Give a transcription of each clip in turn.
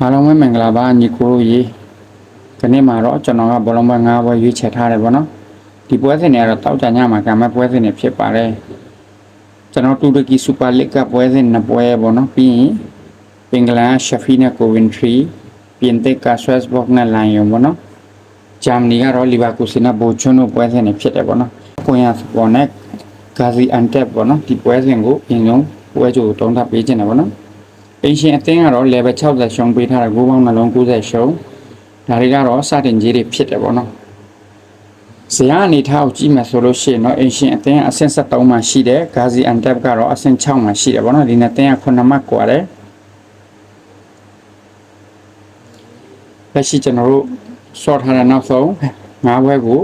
အားလုံးပဲမင်္ဂလာပါညီကိုတို့ရေဒီနေ့မှာတော့ကျွန်တော်ကဘောလုံးပွဲ၅ပွဲရွေးချယ်ထားတယ်ဗောနော်ဒီပွဲစဉ်တွေကတော့တောက်ကြညမှာကံမဲ့ပွဲစဉ်တွေဖြစ်ပါတယ်ကျွန်တော်တူရကီစူပါလစ်ကပွဲစဉ်နှစ်ပွဲဗောနော်ပြီးရင်အင်္ဂလန်ရှက်ဖီနဲ့ကိုဝင်ထရီပြင်သစ်ကဆွဲစ်ဘော့နဲ့လိုင်ယွန်ဗောနော်ဂျာမနီကတော့လီဗာပူးစနဲ့ဘိုချွန်းတို့ပွဲစဉ်တွေဖြစ်တယ်ဗောနော်ကွန်ယာစပေါ်နဲ့ဂါဇီအန်တက်ဗောနော်ဒီပွဲစဉ်ကိုအရင်ဆုံးပွဲကြိုတုံးထပ်ပေးခြင်းတယ်ဗောနော် အင်ရှင်အသင်းကတော့ level 60ရှုံးပေးထားတဲ့ဂိုးပေါင်းနှလုံး90ရှုံးဒါတွေကတော့စတင်ကြီးတွေဖြစ်တယ်ပေါ့နော်ဇရာအနေထားကိုကြည့်မယ်ဆိုလို့ရှိရင်တော့အင်ရှင်အသင်းအဆင့်73မှာရှိတယ်ဂါဇီအန်တက်ကတော့အဆင့်6မှာရှိတယ်ပေါ့နော်ဒီနှစ်သင်းက9မှတ်กว่าတယ်လက်ရှိကျွန်တော်တို့ short ထားတဲ့နောက်ဆုံး၅ဘွဲကို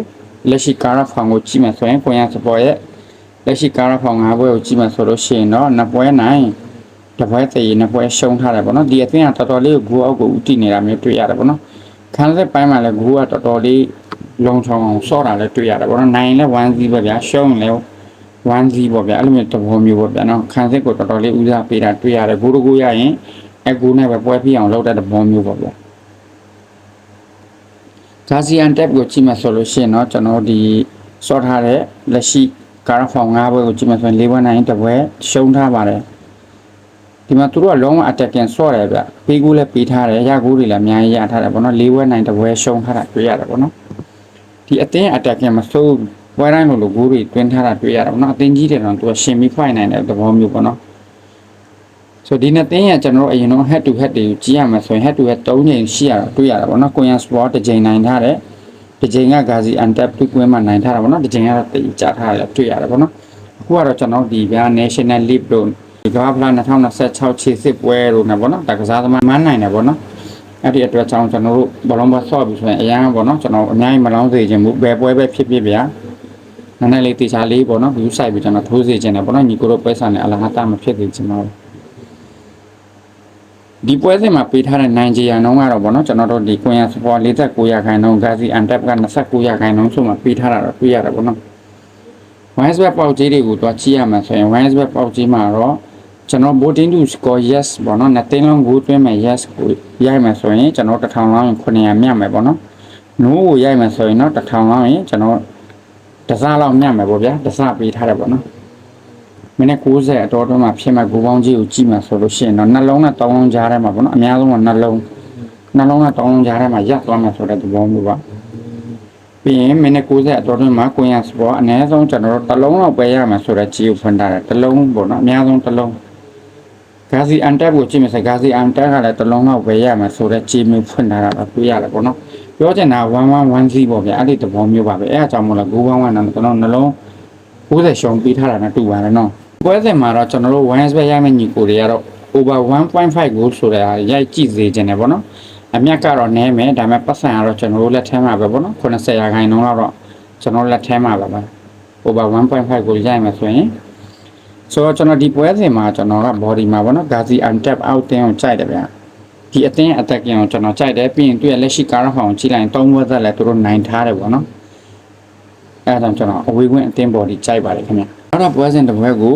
လက်ရှိကာရာဖောင်ကိုကြည့်မယ်ဆိုရင်ကိုရစပေါ်ရဲ့လက်ရှိကာရာဖောင်၅ဘွဲကိုကြည့်မယ်ဆိုလို့ရှိရင်တော့နှစ်ပွဲနိုင် တပွဲသေးနှစ်ပွဲရှုံးထားတယ်ပေါ့နော်ဒီအသင်းကတော်တော်လေးကိုဂိုးအောက်ကိုဥတီနေတာမျိုးတွေ့ရတယ်ပေါ့နော်ခန်းစစ်ပိုင်းမှာလည်းဂိုးကတော်တော်လေးလုံချုံအောင်စော့တာလည်းတွေ့ရတယ်ပေါ့နော်နိုင်လည်း1-0ပဲဗျာရှုံးရင်လည်း1-0ပေါ့ဗျာအဲ့လိုမျိုးတဘောမျိုးပေါ့ဗျာနော်ခန်းစစ်ကိုတော်တော်လေးဦးစားပေးတာတွေ့ရတယ်ဂိုးတကူရရင်အကူနဲ့ပဲပွဲပြအောင်လုပ်တဲ့တဘောမျိုးပေါ့ဗျာဂါဇီအန်တက်ကိုကြည့်မှဆိုလို့ရှိရင်တော့ကျွန်တော်ဒီစော့ထားတဲ့လက်ရှိကာရာဖောင်၅ဘွဲကိုကြည့်မှဆိုရင်၄ဘွဲနိုင်တစ်ဘွဲရှုံးထားပါတယ် ဒီမှာသူတို့ကလုံးဝ attacking စော့တယ်ဗျပေးကူးလည်းပေးထားတယ်ရကူးတွေလည်းအများကြီးရထားတယ်ပေါ့နော်၄ဘွဲနိုင်တစ်ဘွဲရှုံးထားတာတွေ့ရတယ်ပေါ့နော်ဒီအတင်း attacking မစိုးဘွဲတိုင်းလိုလိုကူးတွေတွင်းထားတာတွေ့ရတယ်ပေါ့နော်အတင်းကြီးတယ်တော့သူကရှင်ပြီး fight နိုင်တဲ့သဘောမျိုးပေါ့နော်ဆိုဒီနှစ်တင်းရကျွန်တော်တို့အရင်တော့ head to head တွေကိုကြည့်ရမှာဆိုရင် head to head ၃ချိန်ရှိရတော့တွေ့ရတာပေါ့နော်ကိုရန် sport တစ်ချိန်နိုင်ထားတယ်တစ်ချိန်က Gazi untap 2ကွင်းမှာနိုင်ထားတာပေါ့နော်တစ်ချိန်ကတော့တိတ်ကြထားတယ်တွေ့ရတယ်ပေါ့နော်အခုကတော့ကျွန်တော်ဒီဗျာ National League တို့ ဒီကမ္ဘာဖလား2026ခြေစစ်ပွဲတို့နဲ့ပေါ့နော်ဒါကစားသမားမန်းနိုင်တယ်ပေါ့နော်အဲ့ဒီအတွက်ကြောင့်ကျွန်တော်တို့ဘောလုံးဘဆော့ပြီဆိုရင်အရန်ပေါ့နော်ကျွန်တော်အများကြီးမလောင်းစေခြင်းဘူးဘယ်ပွဲပဲဖြစ်ဖြစ်ဗျာနည်းနည်းလေးတေချာလေးပေါ့နော် view site ပြီးကျွန်တော်ထိုးစေခြင်းတယ်ပေါ့နော်ညီကိုတို့ပွဲစားနဲ့အလားအတာမဖြစ်သေးချင်ပါဘူးဒီပွဲစဉ်မှာပေးထားတဲ့နိုင်ဂျီယာနှုန်းကတော့ဗောနော်ကျွန်တော်တို့ဒီကွန်ရစပေါ်49ရာခိုင်နှုန်းဂါစီအန်တက်က29ရာခိုင်နှုန်းဆိုမှပေးထားတာတော့တွေ့ရတယ်ဗောနော် wise web ပေါက်ကြီးတွေကိုတော့ကြည့်ရမှာဆိုရင် wise web ပေါက်ကြီးမှာတော့ ကျွန်တော် voting to score yes ဗောနော်နှစ်သိန်းလုံးကိုတွင်းမယ် yes ကိုရိုက်မယ်ဆိုရင်ကျွန်တော်1000လောက်ရင်900မြတ်မယ်ဗောနော် no ကိုရိုက်မယ်ဆိုရင်တော့1000လောက်ရင်ကျွန်တော်တစားလောက်မြတ်မယ်ဗောဗျာတစားပေးထားတယ်ဗောနော်မိနစ်90အတော်တော်မှာဖြစ်မဲ့ဂိုးပေါင်းကြီးကိုကြည့်မှဆိုလို့ရှိရင်တော့နှလုံးနဲ့တောင်းလုံးကြားထဲမှာပေါ့နော်အများဆုံးကနှလုံးနှလုံးနဲ့တောင်းလုံးကြားထဲမှာရပ်သွားမှဆိုတဲ့သဘောမျိုးပါပြီးရင်မိနစ်90အတော်တော်မှာကိုရန်စပေါ်အနည်းဆုံးကျွန်တော်တို့တစ်လုံးလောက်ပဲရမှာဆိုတဲ့ကြီးကိုဖွင့်ထားတယ်တစ်လုံးပေါ့နော်အများဆုံးတစ်လုံး ဂါစီအန်တက်ကိုကြည့်မှဆိုဂါစီအန်တက်ကလည်းတစ်လုံးလောက်ပဲရမှာဆိုတဲ့ကြီးမျိုးဖွင့်ထားတာတော့တွေ့ရတယ်ပေါ့နော်ပြောချင်တာ1110ပေါ့ဗျာအဲ့ဒီသဘောမျိုးပါပဲအဲ့အကြောင်းမို့လားဂိုးပေါင်းကလည်းကျွန်တော်နှလုံး90ရှုံပေးထားတာနဲ့တူပါတယ်နော်ပွဲစဉ်မှာတော့ကျွန်တော်တို့ 1S ပဲရမယ့်ညီကိုတွေကတော့ over 1.5 goal ဆိုတာရိုက်ကြည့်စေခြင်းတယ်ပေါ့နော်အမြတ်ကတော့နည်းမယ်ဒါပေမဲ့ပတ်စံကတော့ကျွန်တော်တို့လက်ထဲမှာပဲပေါ့နော်90ရာခိုင်နှုန်းလောက်တော့ကျွန်တော်လက်ထဲမှာပါပဲ over 1.5 goal ရိုက်မယ်ဆိုရင် ဆိုတော့ကျွန်တော်ဒီပွဲစဉ်မှာကျွန်တော်က body မှာပေါ့နော် Gazi untap out တင်းကိုကြိုက်တယ်ဗျာဒီအတင်း attack ကိုကျွန်တော်ကြိုက်တယ်ပြီးရင်သူ့ရဲ့လက်ရှိကားဖောင်ကြည့်လိုက်ရင်၃ဘွဲသက်လည်းသူတို့နိုင်ထားတယ်ပေါ့နော်အဲဒါကြောင့်ကျွန်တော်အဝေးကွင်းအတင်း body ကြိုက်ပါတယ်ခင်ဗျာနောက်တော့ပွဲစဉ်တစ်ပွဲကို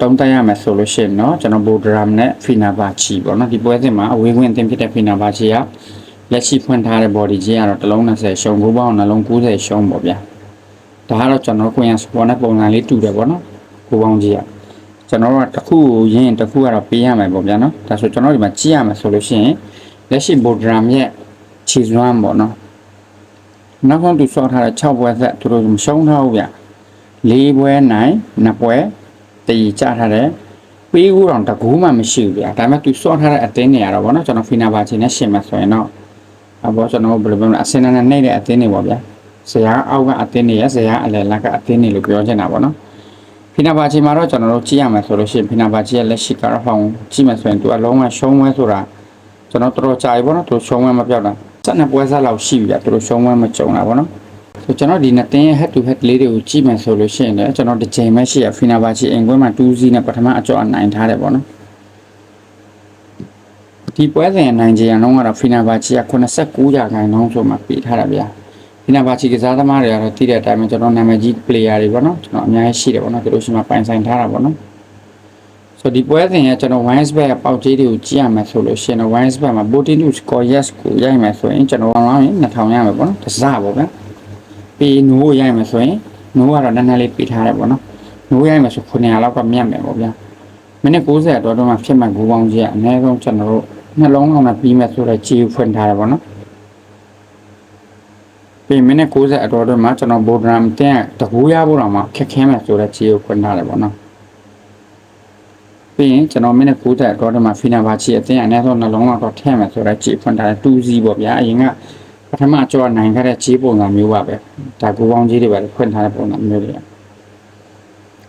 တုံးတက်ရမယ်ဆိုလို့ရှိရင်เนาะကျွန်တော်ဘိုဒရမ်နဲ့ဖီနာဘာချီပေါ့နော်ဒီပွဲစဉ်မှာအဝေးဝင်အသင်းဖြစ်တဲ့ဖီနာဘာချီကလက်ရှိဖွင့်ထားတဲ့ body ကြီးကတော့တစ်လုံး20ရှုံးဘူးပေါင်းနှလုံး90ရှုံးပေါ့ဗျာဒါကတော့ကျွန်တော်ကိုရန်စပေါ်နဲ့ပုံစံလေးတူတယ်ပေါ့နော်ကိုပေါင်းကြီးက ကျွန်တော်ကတစ်ခုကိုရင်းတစ်ခုကတော့ပေးရမယ်ပေါ့ဗျာနော်ဒါဆိုကျွန်တော်ဒီမှာကြည့်ရမယ်ဆိုလို့ရှိရင်လက်ရှိဘိုဒရမ်ရဲ့ချီစွမ်းပေါ့နော်နောက်ဆုံးသူစောထားတဲ့6ပွဲဆက်သူတို့မရှုံးထားဘူးဗျာ၄ပွဲနိုင်2ပွဲတည်ကြထားတယ်ပေးကူတော့တကူမှမရှိဘူးဗျာဒါပေမဲ့သူစော့ထားတဲ့အတင်းတွေရတော့ဗောနော်ကျွန်တော်ဖီနာပါချင်နဲ့ရှင်မယ်ဆိုရင်တော့အဘောကျွန်တော်ဘယ်လိုပြောမလဲအစင်နဲ့နှိမ့်တဲ့အတင်းတွေပေါ့ဗျာဇရာအောက်ကအတင်းတွေရဇရာအလယ်လက်ကအတင်းတွေလို့ပြောချင်တာဗောနော် ဖီနာပါချင်မှာတော့ကျွန်တော်တို့ကြည့်ရမယ်ဆိုလို့ရှိရင်ဖီနာပါချင်ရဲ့လက်ရှိကာရဖောင်ကြည့်မယ်ဆိုရင်သူအလုံးဝရှုံးဝဲဆိုတာကျွန်တော်တော်တော်ကြာပြီဗောနော်သူရှုံးဝဲမပြောက်တာစက်နှစ်ပွဲစားလောက်ရှိပြီဗျာသူတို့ရှုံးဝဲမကြုံတာဗောနော်ဆိုကျွန်တော်ဒီနှစ်တင်းရဲ့ head to head လေးတွေကိုကြည့်မယ်ဆိုလို့ရှိရင်လည်းကျွန်တော်တစ်ချိန်ပဲရှိရဖီနာဘာချီအင်ကွဲမှာ2စီးနဲ့ပထမအကြော့အနိုင်ထားတယ်ပေါ့နော်ဒီပွဲစဉ်နိုင်ချင်ရအောင်ကတော့ဖီနာဘာချီက89ရာခိုင်နှုန်းဆိုမှပေးထားတာဗျာ ဖီနာဘာချီကစားသမားတွေကတော့တည်တဲ့အတိုင်းပဲကျွန်တော်နာမည်ကြီး player တွေပေါ့နော်ကျွန်တော်အများကြီးရှိတယ်ပေါ့နော်သူတို့ရှိမှပိုင်ဆိုင်ထားတာပေါ့နော်ဆိုဒီပွဲစဉ်ကကျွန်တော် wines back ပေါက်ကြီးတွေကိုကြည့်ရမယ်ဆိုလို့ရှိရင်တော့ wines back မှာ botin to score yes ကိုရိုက်မယ်ဆိုရင်ကျွန်တော်လောင်းရင်2000ရမယ်ပေါ့နော်တစပေါ့ဗျာပြီးနိုးကိုရိုက်မယ်ဆိုရင်နိုးကတော့နည်းနည်းလေးပြထားတယ်ပေါ့နော်နိုးရိုက်မယ်ဆို900လောက်ကမြတ်မယ်ပေါ့ဗျာမိနစ်90တော့တော့မှဖြစ်မှဂူပေါင်းကြီးကအနည်းဆုံးကျွန်တော်တို့နှလုံးလောက်နဲ့ပြီးမယ်ဆိုတော့ကြီးဖွင့်ထားတယ်ပေါ့နော် ပြီးမိနစ်90အတော်တော့မှကျွန်တော် boardroom တင်တကူရဖို့တော့မှခက်ခဲမယ်ဆိုတော့ကြီးကိုဖွင့်ထားတယ်ပေါ့နော်ပြီးရင်ကျွန်တော်မိနစ်90တော့ဒီမှာဖီနာဘာချီအတင်းအနည်းဆုံးနှလုံးလောက်တော့ထည့်မယ်ဆိုတော့ကြည့်ဖွင့်ထားတဲ့2စီးပေါ့ဗျာအရင်ကပထမကြောနိုင်ခဲ့တဲ့ကြီးပုံစံမျိုးပါပဲဒါကိုပေါင်းကြီးတွေပဲဖွင့်ထားတဲ့ပုံစံမျိုးတွေ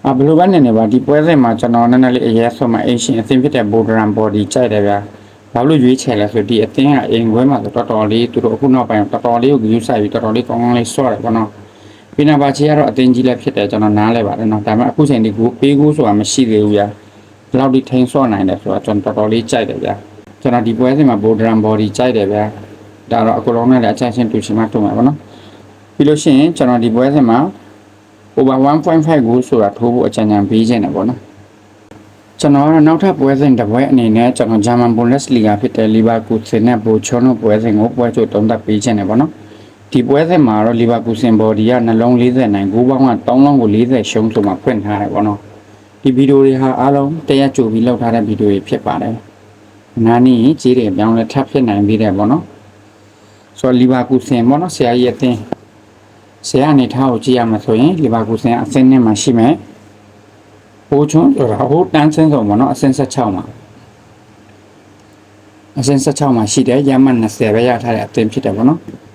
အဘယ်လိုပဲနေနေပါဒီပွဲစဉ်မှာကျွန်တော်နည်းနည်းလေးအရေးဆုံးမှာအရှင်အသင်းဖြစ်တဲ့ borderline body ကြိုက်တယ်ဗျာ ဘာလို့ရွေးချယ်လဲဆိုဒီအသင်းကအင်ခွဲမှာဆိုတော်တော်လေးသူတို့အခုနောက်ပိုင်းတော်တော်လေးကိုယူဆိုင်ပြီးတော်တော်လေးကောင်းကောင်းလေးဆော့တယ်ပေါ့နော်ဖီနာဘာချီကတော့အသင်းကြီးလည်းဖြစ်တယ်ကျွန်တော်နားလဲပါတယ်နော်ဒါပေမဲ့အခုချိန်ဒီကိုပေးကိုဆိုတာမရှိသေးဘူးဗျာဘယ်လောက်ဒီထိန်ဆော့နိုင်တယ်ဆိုတော့ကျွန်တော်တော်တော်လေးကြိုက်တယ်ဗျာကျွန်တော်ဒီပွဲစဉ်မှာ borderline body ကြိုက်တယ်ဗျာဒါတော့အကူလုံးနဲ့လည်းအချိုင်ချင်းတူချင်မှတူမှာပေါ့နော်ပြီးလို့ရှိရင်ကျွန်တော်ဒီပွဲစဉ်မှာ over 1.5ကိုဆိုတာထိုးဖို့အကြံဉာဏ်ပေးခြင်းတယ်ပေါ့နော် ကျွန်တော်ကတော့နောက်ထပ်ပွဲစဉ်တစ်ပွဲအနေနဲ့ကျွန်တော် German Bundesliga ဖြစ်တဲ့ Leverkusen နဲ့ Bochum တို့ပွဲစဉ်ကိုပွဲချုပ်တုံးသက်ပေးခြင်းတယ်ပေါ့နော်ဒီပွဲစဉ်မှာတော့ Leverkusen body ကနှလုံး40နိုင်9ပေါင်းက3လုံးကို40ရှုံးဆိုမှဖွင့်ထားတယ်ပေါ့နော်ဒီဗီဒီယိုတွေဟာအားလုံးတရက်ကြိုပြီးလောက်ထားတဲ့ဗီဒီယိုတွေဖြစ်ပါတယ်။နာနီကြီးတွေအပြောင်းလဲထပ်ဖြစ်နိုင်ပြီးတယ်ပေါ့နော်။ဆိုတော့လီဗာပူဆင်ပေါ့နော်ဆရာကြီးအသင်းဆရာအနေထားကိုကြည့်ရမှာဆိုရင်လီဗာပူဆင်အဆင့်နဲ့မှရှိမယ်။ ဟိုချွန်းဆိုတာဟိုတန်းစင်းဆုံးပေါ့နော်အဆင့်16မှာအဆင့်16မှာရှိတယ်ရမတ်20ပဲရထားတဲ့အသင်းဖြစ်တယ်ပေါ့နော်။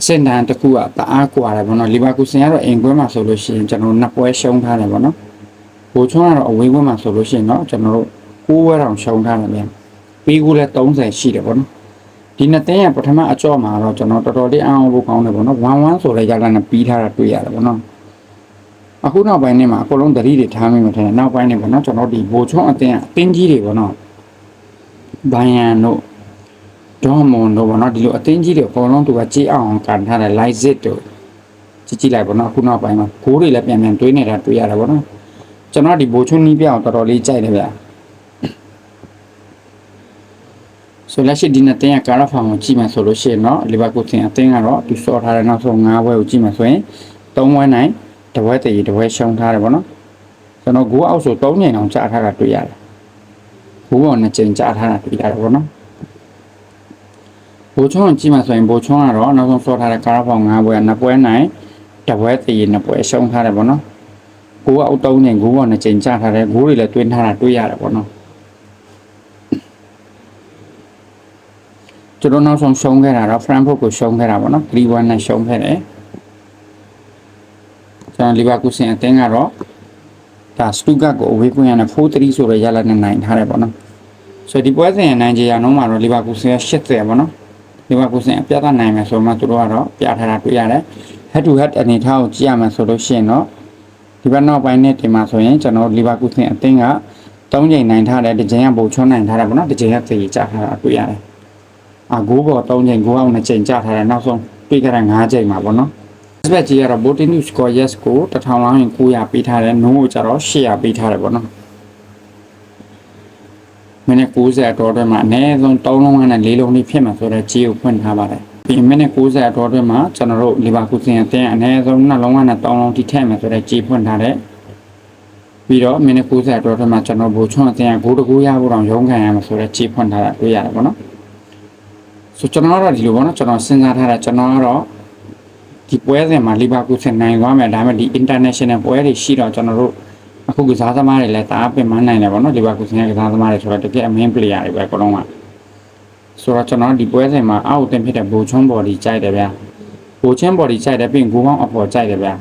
အဆင့်တန်းတစ်ခုကတအားကွာတယ်ပေါ့နော်လီဗာပူဆင်ကတော့အင်ကွဲမှာဆိုလို့ရှိရင်ကျွန်တော်နှစ်ပွဲရှုံးထားတယ်ပေါ့နော်ဘိုးချွန်းကတော့အဝေးကွင်းမှာဆိုလို့ရှိရင်တော့ကျွန်တော်တို့6ဝဲတောင်ရှုံထားတယ်ဗျပြီးကူလည်း30ရှိတယ်ပေါ့နော်ဒီနှစ်သိန်းကပထမအကြော့မှာတော့ကျွန်တော်တော်တော်လေးအအောင်ဖို့ကောင်းတယ်ပေါ့နော်11ဆိုလဲရလာနဲ့ပြီးထားတာတွေ့ရတယ်ပေါ့နော် အခုနောက်ပိုင်းနဲ့မှာအကုန်လုံးသတိတွေထားမိမှထင်တယ်နောက်ပိုင်းနဲ့ပေါ့နော်ကျွန်တော်ဒီဘိုးချွန်းအတင်းအတင်းကြီးတွေပေါ့နော်ဘိုင်ယန်တို့ဒေါ်မွန်တို့ပေါ့နော်ဒီလိုအတင်းကြီးတွေအကုန်လုံးသူကကြည့်အောင်ကန်ထားတယ် light zit တို့ကြည့်ကြည့်လိုက်ပေါ့နော်အခုနောက်ပိုင်းမှာဂိုးတွေလည်းပြန်ပြန်တွေးနေတာတွေ့ရတယ်ပေါ့နော်ကျွန်တော်ဒီဘိုးချွန်းနီးပြအောင်တော်တော်လေးကြိုက်တယ်ဗျာဆိုလက်ရှိဒီနှစ်တင်းကကာရာဖောင်ကိုကြည့်မယ်ဆိုလို့ရှိရင်တော့လီဗာပူးတင်အတင်းကတော့သူစော့ထားတဲ့နောက်ဆုံး၅ဘွဲကိုကြည့်မယ်ဆိုရင်၃ဘွဲနိုင် တစ်ဘွဲတည်တစ်ဘွဲရှုံးထားတယ်ပေါ့နော်ကျွန်တော်ဂိုးအောက်ဆို၃ချိန်အောင်ကြားထားတာတွေ့ရတယ်ဂိုးပေါ်နှစ်ချိန်ကြားထားတာတွေ့ရတယ်ပေါ့နော်ဘိုးချွန်းကိုကြည့်မှဆိုရင်ဘိုးချွန်းကတော့နောက်ဆုံးစော့ထားတဲ့ကာရာဖောင်၅ဘွဲကနှစ်ဘွဲနိုင်တစ်ဘွဲတည်နှစ်ဘွဲရှုံးထားတယ်ပေါ့နော်ကိုကအုတ်တုံးနေကိုကနှစ်ချိန်ချထားတယ်ကိုတွေလည်းတွင်းထားတာတွေ့ရတယ်ပေါ့နော်ကျွန်တော်နောက်ဆုံးရှုံးခဲ့တာတော့ Frankfurt ကိုရှုံးခဲ့တာပေါ့နော်3-1နဲ့ရှုံးခဲ့တယ် ကျွန်တော်လီဗာကူဆင်အသင်းကတော့ဒါစတူဂတ်ကိုအဝေးကွင်းရနဲ့4-3ဆိုတော့ရလာနဲ့နိုင်ထားတယ်ပေါ့နော်ဆိုဒီပွဲစဉ်နိုင်ကြရအောင်မှာတော့လီဗာကူဆင်က80ပေါ့နော်လီဗာကူဆင်အပြတ်သားနိုင်မယ်ဆိုမှသူတို့ကတော့ပြထားတာတွေ့ရတယ် head to head အနေထားကိုကြည့်ရမယ်ဆိုလို့ရှိရင်တော့ဒီဘက်နောက်ပိုင်းနဲ့တင်မှာဆိုရင်ကျွန်တော်လီဗာကူဆင်အသင်းက၃ချိန်နိုင်ထားတယ်တစ်ချိန်ကဘိုချွန်းနိုင်ထားတယ်ပေါ့နော်တစ်ချိန်ကသေချထားတာတွေ့ရတယ်။အာဂိုးပေါ်၃ချိန်ဂိုးအောင်နှစ်ချိန်ချထားတယ်နောက်ဆုံးပြီးကြတဲ့၅ချိန်မှာပေါ့နော်။ Sbet ကြီးကတော့ Botin Score Yes ကို1000လောင်းရင်900ပေးထားတယ်။ No ကိုကျတော့800ပေးထားတယ်ပေါ့နော်။မိနစ်90အတော်အတွင်းမှာအနည်းဆုံး3လုံးနဲ့4လုံးလေးဖြစ်မှာဆိုတော့ကြီးကိုဖွင့်ထားပါတယ်။ဒီမိနစ်90အတော်အတွင်းမှာကျွန်တော်တို့လီဗာကူဆင်အသင်းအနည်းဆုံး2လုံးနဲ့3လုံးထိထည့်မယ်ဆိုတော့ကြီးဖွင့်ထားတယ်။ပြီးတော့မိနစ်90အတော်အတွင်းမှာကျွန်တော်ဘူချွန်းအသင်းကဂိုးတကူရဖို့တောင်ရုန်းခံရမှာဆိုတော့ကြီးဖွင့်ထားတာတွေ့ရတယ်ပေါ့နော်။ဆိုကျွန်တော်ကတော့ဒီလိုပေါ့နော်ကျွန်တော်စဉ်းစားထားတာကျွန်တော်ကတော့ ဒီပွဲစဉ်မှာလီဗာကူဆင်နိုင်သွားမယ်ဒါပေမဲ့ဒီ international ပွဲတွေရှိတော့ကျွန်တော်တို့အခုကစားသမားတွေလည်းတအားပင်ပန်းနိုင်တယ်ပေါ့နော်လီဗာကူဆင်ရဲ့ကစားသမားတွေဆိုတော့တကယ်အမင်း player တွေပဲအကုန်လုံးကဆိုတော့ကျွန်တော်ဒီပွဲစဉ်မှာအောက်တင်ဖြစ်တဲ့ဘူချွန်းဘော်ဒီကြိုက်တယ်ဗျာဘူချွန်းဘော်ဒီကြိုက်တယ်ပြီးရင်ဂိုးပေါင်းအပေါ်ကြိုက်တယ်ဗျာ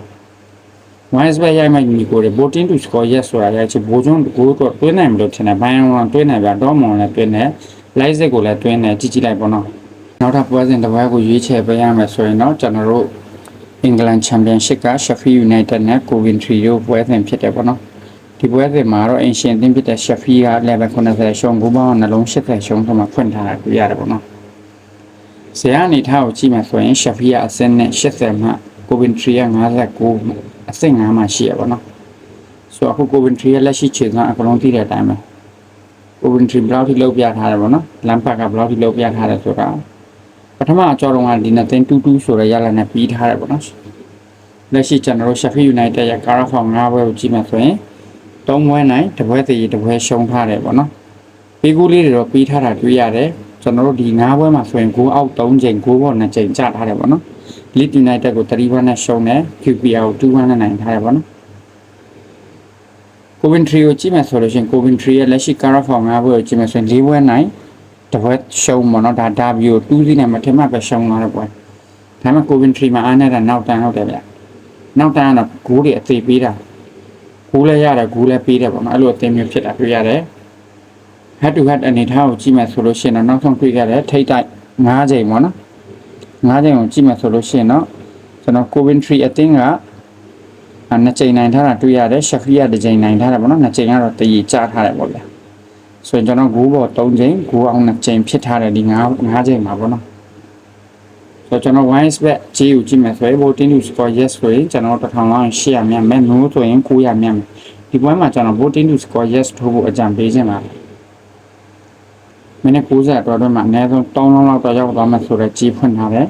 wise back ရိုက်မှညီကိုတွေ botin to score yes ဆိုတာရိုက်ချဘူချွန်းဂိုးတော့တွင်းနိုင်မလို့ထင်တယ်ဘိုင်းအောင်တွင်းနိုင်ဗျာဒေါမွန်လည်းတွင်းတယ် light စစ်ကိုလည်းတွင်းတယ်ကြည့်ကြည့်လိုက်ပေါ့နော်နောက်ထပ်ပွဲစဉ်တစ်ပွဲကိုရွေးချယ်ပေးရမယ်ဆိုရင်တော့ကျွန်တော်တို့ England Championship က Sheffield United နဲ့ Coventry တို့ပွဲစဉ်ဖြစ်တယ်ပေါ့နော်ဒီပွဲစဉ်မှာတော့အင်ရှင်အသင်းဖြစ်တဲ့ Sheffield က level 90ရှုံးဂိုးပေါင်းနှလုံး80ရှုံးဆိုမှဖွင့်ထားတာတွေ့ရတယ်ပေါ့နော်ဆရာအနေထားကိုကြည့်မှဆိုရင် Sheffield ကအဆင့်နဲ့80မှ Coventry က59အဆင့်5မှရှိရပါတော့ဆိုတော့အခု Coventry ရဲ့လက်ရှိခြေစွမ်းအကုန်လုံးသိတဲ့အတိုင်းပဲ Coventry ဘယ်လောက်ထိလောက်ပြထားတယ်ပေါ့နော်လမ်ပတ်ကဘယ်လောက်ထိလောက်ပြထားတယ်ဆိုတာ ပထမအကြောတော့ကဒီနှစ်သိန်း22ဆိုတဲ့ရလနဲ့ပြီးထားတယ်ပေါ့နော်လက်ရှိကျွန်တော်တို့ Sheffield United ရဲ့ Carabao 5ဘွဲကိုကြည့်မှဆိုရင်3ဘွဲနိုင်တစ်ဘွဲသေးတစ်ဘွဲရှုံးထားတယ်ပေါ့နော်ပေးကူးလေးတွေတော့ပြီးထားတာတွေ့ရတယ်ကျွန်တော်တို့ဒီ9ဘွဲမှာဆိုရင်9အောက်3ချိန်9ဘော2ချိန်ကျထားတယ်ပေါ့နော် Leeds United ကို3-1နဲ့ရှုံးတယ် QPR ကို2-1နဲ့နိုင်ထားတယ်ပေါ့နော် Coventry ကိုကြည့်မယ်ဆိုလို့ရှိရင် Coventry ရဲ့လက်ရှိ Carabao 5ဘွဲကိုကြည့်မယ်ဆိုရင်၄ဘွဲနိုင် တစ်ဘွဲရှုံးပေါ့နော်ဒါ derby ကို2စီးနဲ့မထင်မှပဲရှုံးလာတဲ့ပွဲဒါပေမဲ့ Coventry မှာအားနေတာနောက်တန်းဟုတ်တယ်ဗျနောက်တန်းကတော့ဂိုးတွေအသေးပေးတာဂိုးလည်းရတယ်ဂိုးလည်းပေးတယ်ပေါ့နော်အဲ့လိုအသေးမျိုးဖြစ်တာတွေ့ရတယ် head to head အနေထားကိုကြည့်မယ်ဆိုလို့ရှိရင်တော့နောက်ဆုံးတွေ့ခဲ့တဲ့ထိတ်တိုက်9ချိန်ပေါ့နော်9ချိန်ကိုကြည့်မယ်ဆိုလို့ရှိရင်တော့ကျွန်တော် Coventry အသင်းကအဲနှစ်ချိန်နိုင်ထားတာတွေ့ရတယ် Sheffield ကတစ်ချိန်နိုင်ထားတယ်ပေါ့နော်နှစ်ချိန်ကတော့တည်ကြထားတယ်ပေါ့ဗျာ ဆိုရင်ကျွန်တော်ဂိုးပေါ်3ချိန်ဂိုးအောင်နှစ်ချိန်ဖြစ်ထားတယ်ဒီ9 9ချိန်မှာပေါ့နော်ဆိုတော့ကျွန်တော် wise bet ကြီးကိုကြည့်မယ်ဆိုရင် voting to score yes ဆိုရင်ကျွန်တော်တစ်ထောင်လောက်ရှေ့ရမြတ်မယ် no ဆိုရင်900မြတ်မယ်ဒီပွဲမှာကျွန်တော် voting to score yes ထိုးဖို့အကြံပေးခြင်းပါမိနစ်90အတွက်တော့မှအနည်းဆုံး3လုံးလောက်တော့ရောက်သွားမှဆိုတော့ကြီးဖွင့်ထားတယ်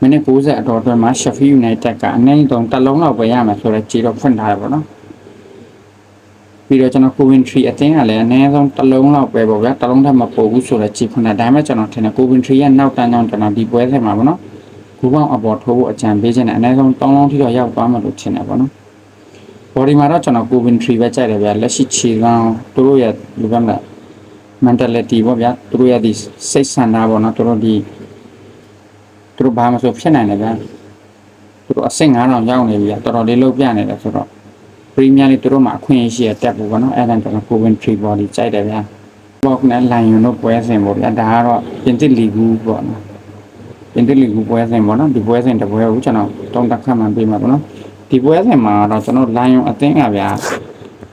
မိနစ်90အတော်အတွက်မှာ Sheffield United ကအနည်းဆုံးတစ်လုံးလောက်ပဲရမယ်ဆိုတော့ကြီးတော့ဖွင့်ထားတယ်ပေါ့နော် ပြီးတော့ကျွန်တော် Coventry အသင်းကလည်းအနည်းဆုံးတစ်လုံးလောက်ပဲပေါ့ဗျာတစ်လုံးထက်မပိုဘူးဆိုတော့ကြီးဖွင့်တာဒါပေမဲ့ကျွန်တော်ထင်တယ် Coventry ရဲ့နောက်တန်းကြောင့်ကျွန်တော်ဒီပွဲဆက်မှာပေါ့နော်ဘူပေါင်းအပေါ်ထိုးဖို့အကြံပေးခြင်းနဲ့အနည်းဆုံး3လုံးထိတော့ရောက်သွားမှလို့ထင်တယ်ပေါ့နော် body မှာတော့ကျွန်တော် Coventry ပဲကြိုက်တယ်ဗျာလက်ရှိခြေကောင်းသူတို့ရဲ့လူကမလား mentality ပေါ့ဗျာသူတို့ရဲ့ဒီစိတ်ဆန္ဒပေါ့နော်သူတို့ဒီသူတို့ဘာမှဆိုဖြစ်နိုင်တယ်ဗျာသူတို့အဆင့်9000ရောက်နေပြီဗျာတော်တော်လေးလုံးပြနေတယ်ဆိုတော့ Premier League သူတို့မှာအခွင့်အရေးရှိတဲ့တက်ဖို့ပေါ့နော်အဲ့ဒါကျွန်တော် Coventry body ကြိုက်တယ်ဗျာဘောက်နဲ့ Lion တို့ပွဲစဉ်ပေါ့ဗျာဒါကတော့ပြင်သစ်လီဂူပေါ့နော်ပြင်သစ်လီဂူပွဲစဉ်ပေါ့နော်ဒီပွဲစဉ်တစ်ပွဲကိုကျွန်တော်တုံးတက်ခတ်မှပေးမှာပေါ့နော်ဒီပွဲစဉ်မှာတော့ကျွန်တော် Lion အသင်းကဗျာ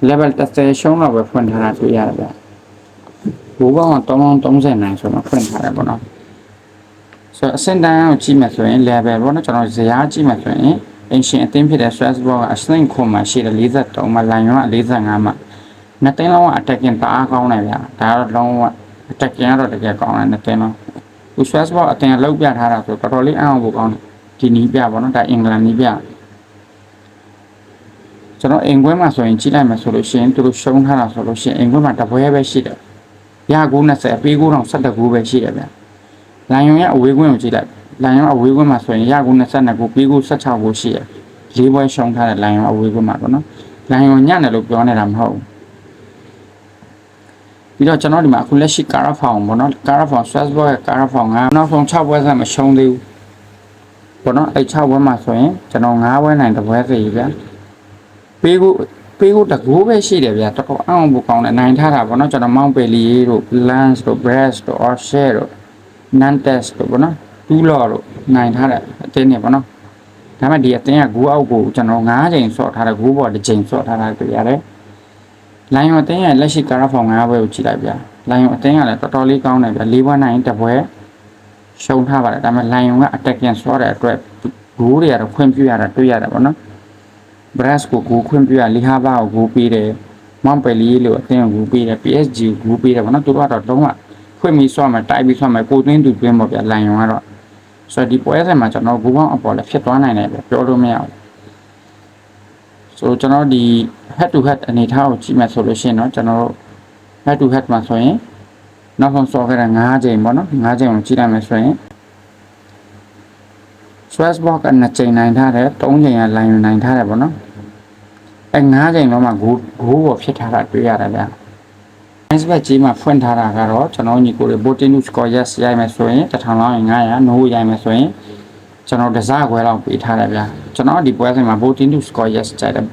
level 30ရှုံးတော့ပဲဖွင့်ထားတာတွေ့ရတယ်ဗျာဘူပေါင်းက330နိုင်ဆိုတော့ဖွင့်ထားတယ်ပေါ့နော်ဆိုတော့အစင်တန်းကိုကြည့်မယ်ဆိုရင် level ပေါ့နော်ကျွန်တော်ဇယားကြည့်မယ်ဆိုရင် အင်ရှင်အသင်းဖြစ်တဲ့ Strasbourg ကအစင်ခွန်မှာရှိတယ်43မှာလိုင်ယွန်က45မှာနှစ်သိန်းလုံးက attacking တအားကောင်းတယ်ဗျာဒါတော့လုံးဝ attacking ကတော့တကယ်ကောင်းတယ်နှစ်သိန်းလုံးသူ Strasbourg အသင်းလောက်ပြထားတာဆိုတော်တော်လေးအောင်ဖို့ကောင်းတယ်ဒီနီးပြပေါ့နော်ဒါအင်္ဂလန်နီးပြကျွန်တော်အင်ကွဲမှာဆိုရင်ကြည့်လိုက်မယ်ဆိုလို့ရှိရင်သူတို့ရှုံးထားတာဆိုလို့ရှိရင်အင်ကွဲမှာတပွဲပဲရှိတယ်ရ920ပေး9တော့17ခုပဲရှိတယ်ဗျ။လိုင်ယွန်ရဲ့အဝေးကွင်းကိုကြည့်လိုက်။ လိုင်ယွန်အဝေးကွင်းမှာဆိုရင်ရ922ခုပေး9 16ခုရှိတယ်။လေးပွဲရှုံးထားတဲ့လိုင်ယွန်အဝေးကွင်းမှာပေါ့နော်။လိုင်ယွန်ညံ့တယ်လို့ပြောနေတာမဟုတ်ဘူး။ပြီးတော့ကျွန်တော်ဒီမှာအခုလက်ရှိကာရာဖောင်ပေါ့နော်။ကာရာဖောင် Strasbourg ရဲ့ကာရာဖောင်ကနောက်ဆုံး6ပွဲဆက်မရှုံးသေးဘူး။ပေါ့နော်။အဲ6ပွဲမှာဆိုရင်ကျွန်တော်9ပွဲနိုင်တပွဲစီဗျာ။ပေး9ပေးဖို့တကူပဲရှိတယ်ဗျာတော်တော်အောင်ဖို့ကောင်းတယ်နိုင်ထားတာပေါ့နော်ကျွန်တော်မောင်ပယ်လီတို့ lance တို့ breast တို့ offshare တို့ nantes တို့ပေါ့နော် တူးလော်တို့နိုင်ထားတဲ့အတင်းနေပေါ့နော်ဒါပေမဲ့ဒီအတင်းကဂူအောက်ကိုကျွန်တော်9ချိန်ဆော့ထားတယ်ဂူပေါ်တစ်ချိန်ဆော့ထားတာတွေ့ရတယ်လိုင်ယွန်အတင်းရဲ့လက်ရှိကာရာဖောင်9ဘွဲကိုကြည့်လိုက်ဗျာလိုင်ယွန်အတင်းကလည်းတော်တော်လေးကောင်းတယ်ဗျာ၄ဘွဲနိုင်တစ်ဘွဲရှုံးထားပါတယ်ဒါပေမဲ့လိုင်ယွန်က attacking ဆော့တဲ့အတွက်ဂူတွေကတော့ခွင့်ပြုရတာတွေ့ရတယ်ပေါ့နော် brass ကိုဂူခွင့်ပြရလီဟာဘာကိုဂူပေးတယ်မောင်ပယ်လီလို့အသင်းကိုဂူပေးတယ် PSG ကိုဂူပေးတယ်ဗောနော်သူတို့ကတော့လုံးဝခွင့်ပြီးဆွမယ်တိုက်ပြီးဆွမယ်ကိုသွင်းသူသွင်းပေါ့ဗျာလိုင်ယွန်ကတော့ ဆိုတော့ဒီပွဲစဉ်မှာကျွန်တော်ဂူပေါင်းအပေါ်လည်းဖြစ်သွားနိုင်တယ်ပဲပြောလို့မရဘူးဆိုတော့ကျွန်တော်ဒီ head to head အနေထားကိုကြည့်မယ်ဆိုလို့ရှိရင်တော့ကျွန်တော်တို့ head to head မှာဆိုရင်နောက်ဆုံးဆော့ခဲ့တဲ့9ချိန်ပေါ့နော်9ချိန်ကိုကြည့်လိုက်မယ်ဆိုရင် Strasbourg က2ချိန်နိုင်ထားတယ်3ချိန်က line နိုင်ထားတယ်ပေါ့နော်အဲ9ချိန်တော့မှဂိုးဂိုးပေါ်ဖြစ်ထားတာတွေ့ရတယ်ဗျာ Nice back ကြီးမှာဖွင့်ထားတာကတော့ကျွန်တော်ညီကိုတွေ voting to score yes ရိုက်မယ်ဆိုရင်1000လောက်ရင်900 no ရိုက်မယ်ဆိုရင်ကျွန်တော်တစားခွဲလောက်ပေးထားတယ်ဗျာကျွန်တော်ဒီပွဲစဉ်မှာ voting to score yes ကြိုက်တယ်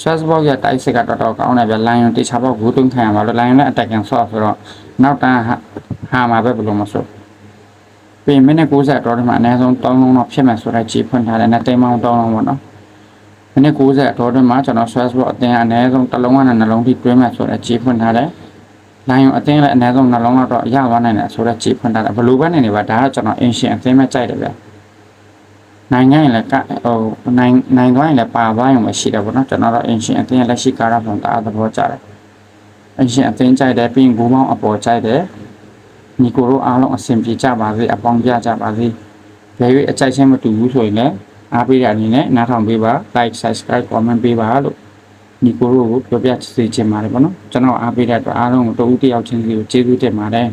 Strasbourg ရဲ့တိုက်စစ်ကတော်တော်ကောင်းတယ်ဗျာ Lion တေချာပေါက်ဂိုးသွင်းခံရပါလို့ Lion လည်း attacking shot ဆိုတော့နောက်တန်းဟာမှာပဲဘယ်လိုမဆိုပြင်မိနစ်90အတော်ဒီမှာအနည်းဆုံး3လုံးတော့ဖြစ်မယ်ဆိုတော့ကြည်ဖွင့်ထားတယ်နဲ့တိမ်မောင်း3လုံးပေါ့နော်မိနစ်90အတော်ဒီမှာကျွန်တော် Strasbourg အတင်းအနည်းဆုံးတစ်လုံးနဲ့နှလုံးထိတွင်းမယ်ဆိုတော့ကြည်ဖွင့်ထားတယ် လိုင်းယုံအသင်းလည်းအနည်းဆုံးနှလုံးတော့ရသွားနိုင်တယ်ဆိုတော့ကြည်ဖွင့်ထားတယ်ဘလူးဘက်နေနေပါဒါကကျွန်တော်အင်ရှင်အသင်းမဲ့ကြိုက်တယ်ဗျနိုင်ငံရင်လည်းကဟိုနိုင်နိုင်သွားရင်လည်းပါသွားရင်မရှိတယ်ပေါ့နော်ကျွန်တော်တို့အင်ရှင်အသင်းရဲ့လက်ရှိကာရဖုံတအားသဘောကျတယ်အင်ရှင်အသင်းကြိုက်တယ်ပြီးရင်ဂိုးမောင်းအပေါ်ကြိုက်တယ်ညီကိုတို့အားလုံးအဆင်ပြေကြပါစေအပေါင်းပြကြပါစေဘယ်၍အကြိုက်ချင်းမတူဘူးဆိုရင်လည်းအားပေးတဲ့အနေနဲ့နားထောင်ပေးပါ like subscribe comment ပေးပါလို့ ညီကိုတို့ကိုပြောပြစေချင်ပါတယ်ပေါ့နော်ကျွန်တော်အားပေးတဲ့အတွက်အားလုံးကိုတဦးတစ်ယောက်ချင်းစီကိုကျေးဇူးတင်ပါတယ်